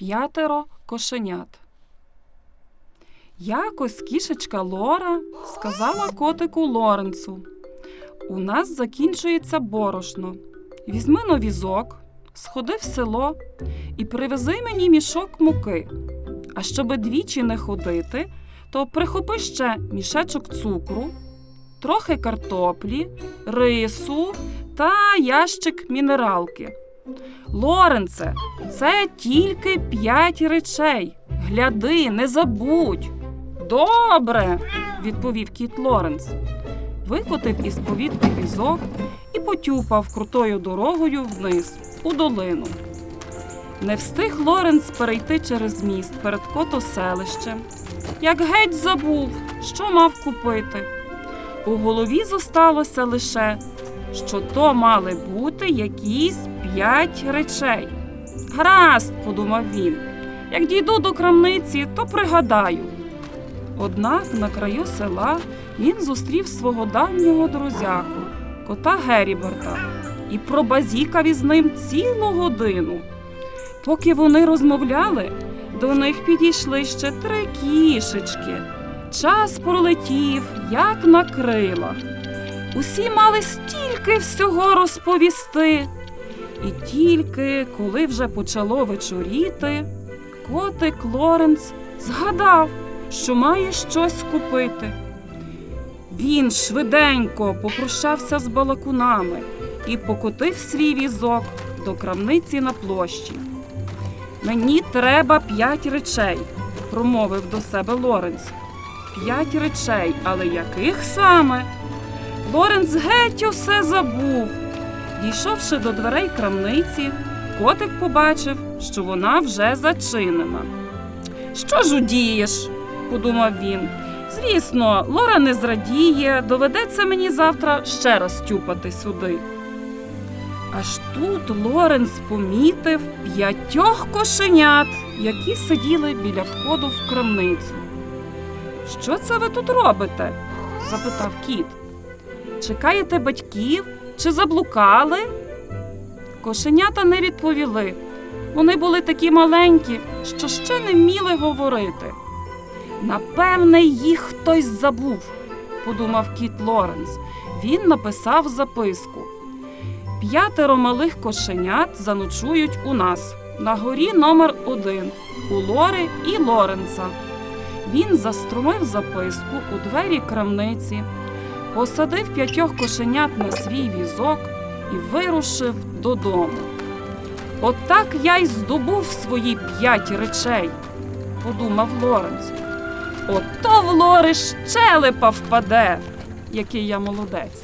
П'ятеро кошенят. Якось кішечка Лора сказала котику Лоренцу: У нас закінчується борошно. Візьми но візок, сходи в село і привези мені мішок муки. А щоби двічі не ходити, то прихопи ще мішечок цукру, трохи картоплі, рису та ящик мінералки. Лоренце, це тільки п'ять речей. Гляди, не забудь. Добре, відповів кіт Лоренц. Викотив із повітки візок і потюпав крутою дорогою вниз, у долину. Не встиг Лоренц перейти через міст перед котоселищем, як геть забув, що мав купити. У голові зосталося лише, що то мали бути якісь п'ять речей. Гаразд, подумав він. Як дійду до крамниці, то пригадаю. Однак на краю села він зустрів свого давнього друзяку, кота Геріберта, і пробазікав із ним цілу годину. Поки вони розмовляли, до них підійшли ще три кішечки. Час пролетів, як на крилах. Усі мали стільки всього розповісти. І тільки коли вже почало вечоріти, котик Лоренц згадав, що має щось купити. Він швиденько попрощався з балакунами і покотив свій візок до крамниці на площі. Мені треба п'ять речей, промовив до себе Лоренц. П'ять речей, але яких саме? Лоренц геть усе забув. Дійшовши до дверей крамниці, котик побачив, що вона вже зачинена. Що ж удієш? подумав він. Звісно, Лора не зрадіє, доведеться мені завтра ще раз тюпати сюди. Аж тут Лоренс помітив п'ятьох кошенят, які сиділи біля входу в крамницю. Що це ви тут робите? запитав кіт. Чекаєте батьків чи заблукали? Кошенята не відповіли. Вони були такі маленькі, що ще не вміли говорити. Напевне, їх хтось забув, подумав кіт Лоренс. Він написав записку. П'ятеро малих кошенят заночують у нас на горі номер один у Лори і Лоренца. Він заструмив записку у двері крамниці, посадив п'ятьох кошенят на свій візок і вирушив додому. Отак я й здобув свої п'ять речей, подумав Лоренц. Ото в Лори щелепа впаде, який я молодець.